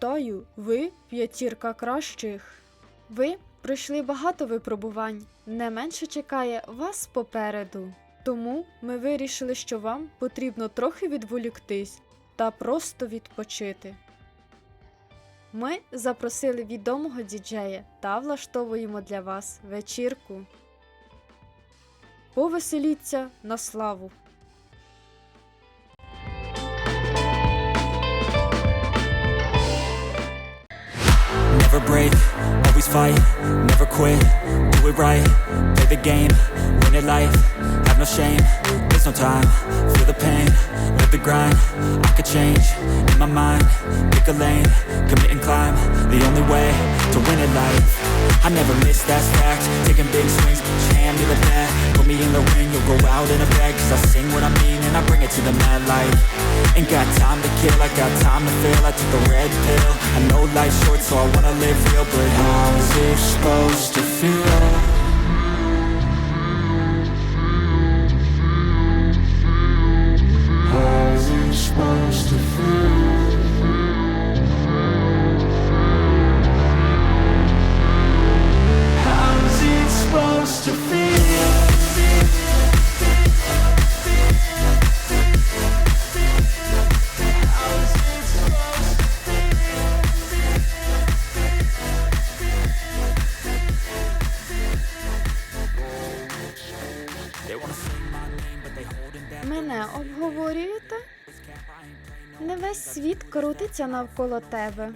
Вітаю, ви п'ятірка кращих. Ви пройшли багато випробувань, не менше чекає вас попереду. Тому ми вирішили, що вам потрібно трохи відволіктись та просто відпочити. Ми запросили відомого діджея та влаштовуємо для вас вечірку. Повеселіться на славу! Never break, always fight, never quit, do it right, play the game, win it life, have no shame, there's no time, feel the pain, live the grind, I could change, in my mind, pick a lane, commit and climb, the only way to win it life, I never miss, that's fact, taking big swings, put hand to the bat, put me in the ring, you'll go out in a bag, cause I sing what I mean and I bring it to the mad light, ain't got time to kill, I got time to feel, I took the red pill, I know life's short so I wanna live real, but how's it supposed to feel? Не весь світ крутиться навколо тебе.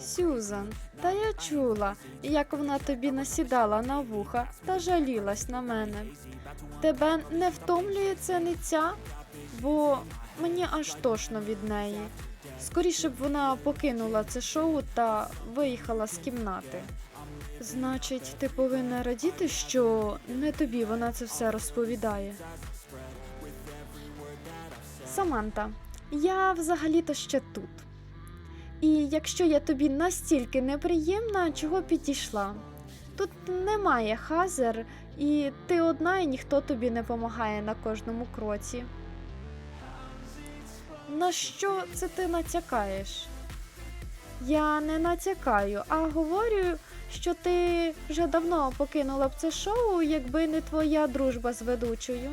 Сюзан, та я чула, як вона тобі насідала на вуха та жалілась на мене. Тебе не втомлює це ниця, бо мені аж тошно від неї. Скоріше б вона покинула це шоу та виїхала з кімнати. Значить, ти повинна радіти, що не тобі вона це все розповідає. Саманта, я взагалі-то ще тут. І якщо я тобі настільки неприємна, чого підійшла? Тут немає хазер, і ти одна, і ніхто тобі не помагає на кожному кроці. На що це ти натякаєш? Я не натякаю, а говорю, що ти вже давно покинула б це шоу, якби не твоя дружба з ведучою.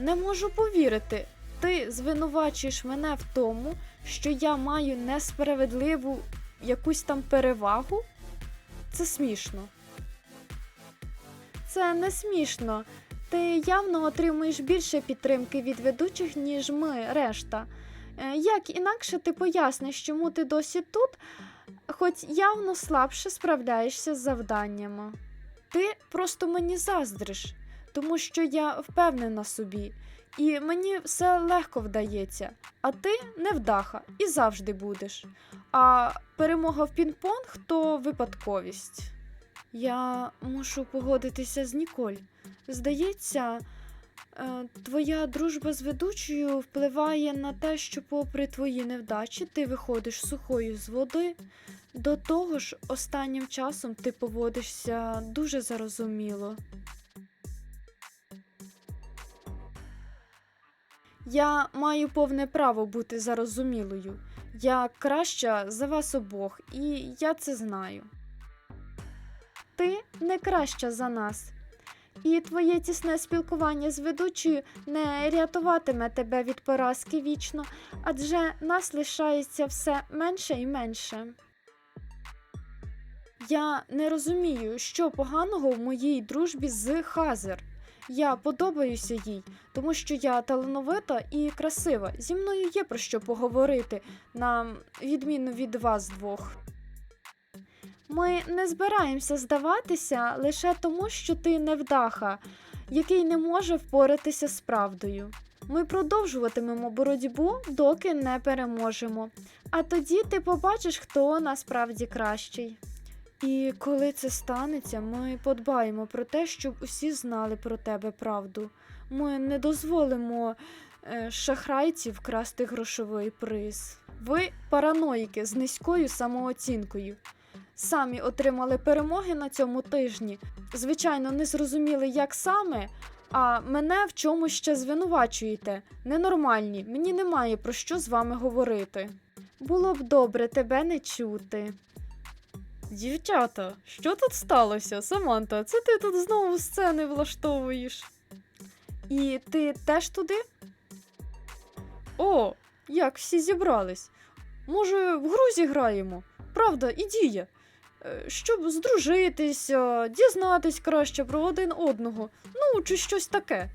Не можу повірити. Ти звинувачуєш мене в тому, що я маю несправедливу якусь там перевагу? Це смішно. Це не смішно. Ти явно отримуєш більше підтримки від ведучих, ніж ми, решта. Е, Як інакше ти поясниш, чому ти досі тут, хоч явно слабше справляєшся з завданнями? Ти просто мені заздриш, тому що я впевнена собі, і мені все легко вдається, а ти невдаха і завжди будеш. А перемога в пінг-понг то випадковість. Я мушу погодитися з Ніколь. Здається, е, твоя дружба з ведучою впливає на те, що, попри твої невдачі, ти виходиш сухою з води. До того ж, останнім часом ти поводишся дуже зарозуміло. Я маю повне право бути зарозумілою. Я краща за вас обох, і я це знаю. Ти не краща за нас. І твоє тісне спілкування з ведучою не рятуватиме тебе від поразки вічно, адже нас лишається все менше і менше. Я не розумію, що поганого в моїй дружбі з Хазер. Я подобаюся їй, тому що я талановита і красива. Зі мною є про що поговорити, на відміну від вас двох. Ми не збираємося здаватися лише тому, що ти невдаха, який не може впоратися з правдою. Ми продовжуватимемо боротьбу, доки не переможемо. А тоді ти побачиш, хто насправді кращий. І коли це станеться, ми подбаємо про те, щоб усі знали про тебе правду. Ми не дозволимо е, шахрайців вкрасти грошовий приз. Ви параноїки з низькою самооцінкою. Самі отримали перемоги на цьому тижні. Звичайно, не зрозуміли, як саме, а мене в чомусь ще звинувачуєте. Ненормальні, мені немає про що з вами говорити. Було б добре тебе не чути. Дівчата, що тут сталося? Саманта, це ти тут знову сцени влаштовуєш. І ти теж туди? О, як всі зібрались. Може, в гру зіграємо? Правда, ідія. Е, Щоб здружитися, дізнатись краще про один одного. Ну, чи щось таке.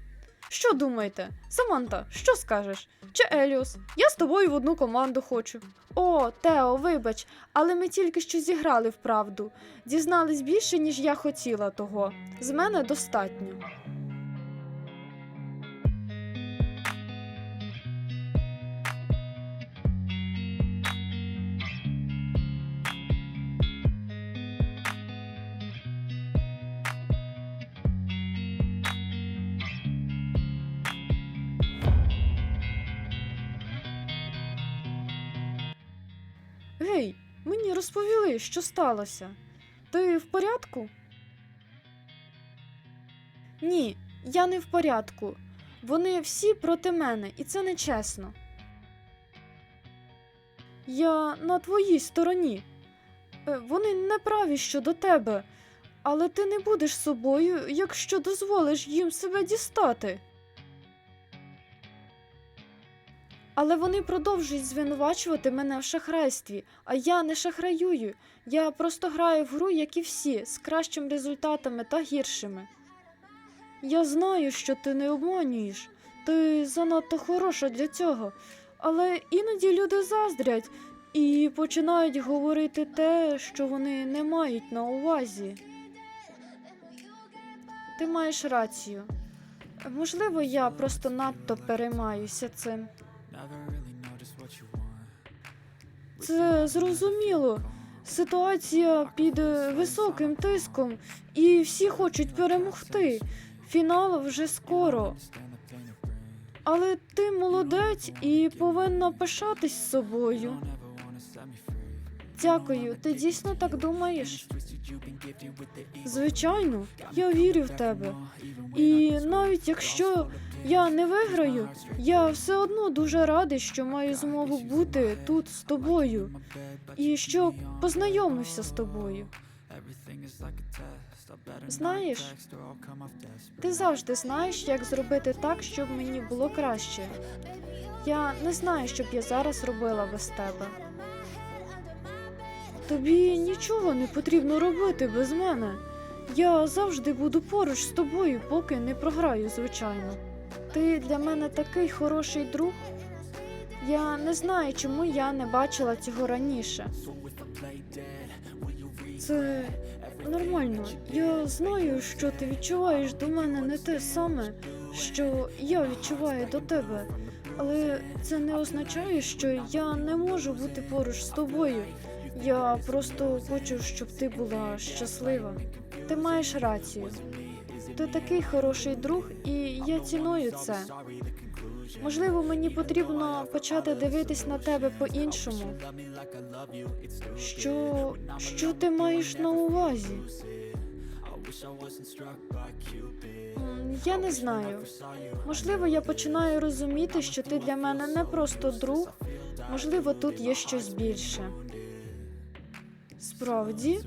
Що думаєте? Саманта, що скажеш? Чи Еліус? Я з тобою в одну команду хочу. О, Тео, вибач, але ми тільки що зіграли вправду. Дізнались більше, ніж я хотіла того. З мене достатньо. Мені розповіли, що сталося. Ти в порядку? Ні, я не в порядку. Вони всі проти мене, і це нечесно. Я на твоїй стороні. Е, Вони не праві щодо тебе, але ти не будеш собою, якщо дозволиш їм себе дістати. Але вони продовжують звинувачувати мене в шахрайстві, а я не шахраюю. Я просто граю в гру, як і всі, з кращими результатами та гіршими. Я знаю, що ти не обманюєш. Ти занадто хороша для цього. Але іноді люди заздрять і починають говорити те, що вони не мають на увазі. Ти маєш рацію. Можливо, я просто надто переймаюся цим. Це зрозуміло. Ситуація під е, високим тиском, і всі хочуть перемогти. Фінал вже скоро. Але ти молодець і повинна пишатись собою. Дякую, ти дійсно так думаєш? Звичайно, я вірю в тебе. І навіть якщо я не виграю, я все одно дуже радий, що маю змогу бути тут з тобою і що познайомився з тобою. Знаєш. Ти завжди знаєш, як зробити так, щоб мені було краще. Я не знаю, що б я зараз робила без тебе. Тобі нічого не потрібно робити без мене. Я завжди буду поруч з тобою, поки не програю, звичайно. Ти для мене такий хороший друг. Я не знаю, чому я не бачила цього раніше. Це нормально. Я знаю, що ти відчуваєш до мене не те саме, що я відчуваю до тебе. Але це не означає, що я не можу бути поруч з тобою. Я просто хочу, щоб ти була щаслива. Ти маєш рацію. Ти такий хороший друг, і я ціную це. Можливо, мені потрібно почати дивитись на тебе по-іншому. Що, що ти маєш на увазі? Я не знаю. Можливо, я починаю розуміти, що ти для мене не просто друг. Можливо, тут є щось більше. Справді?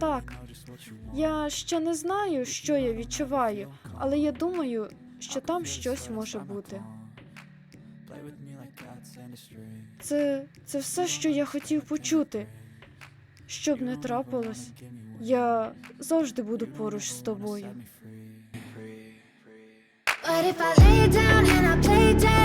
Так. Я ще не знаю, що я відчуваю, але я думаю, що там щось може бути. Це, це все, що я хотів почути. Щоб не трапилось, я завжди буду поруч з тобою. But if I lay down and I play dead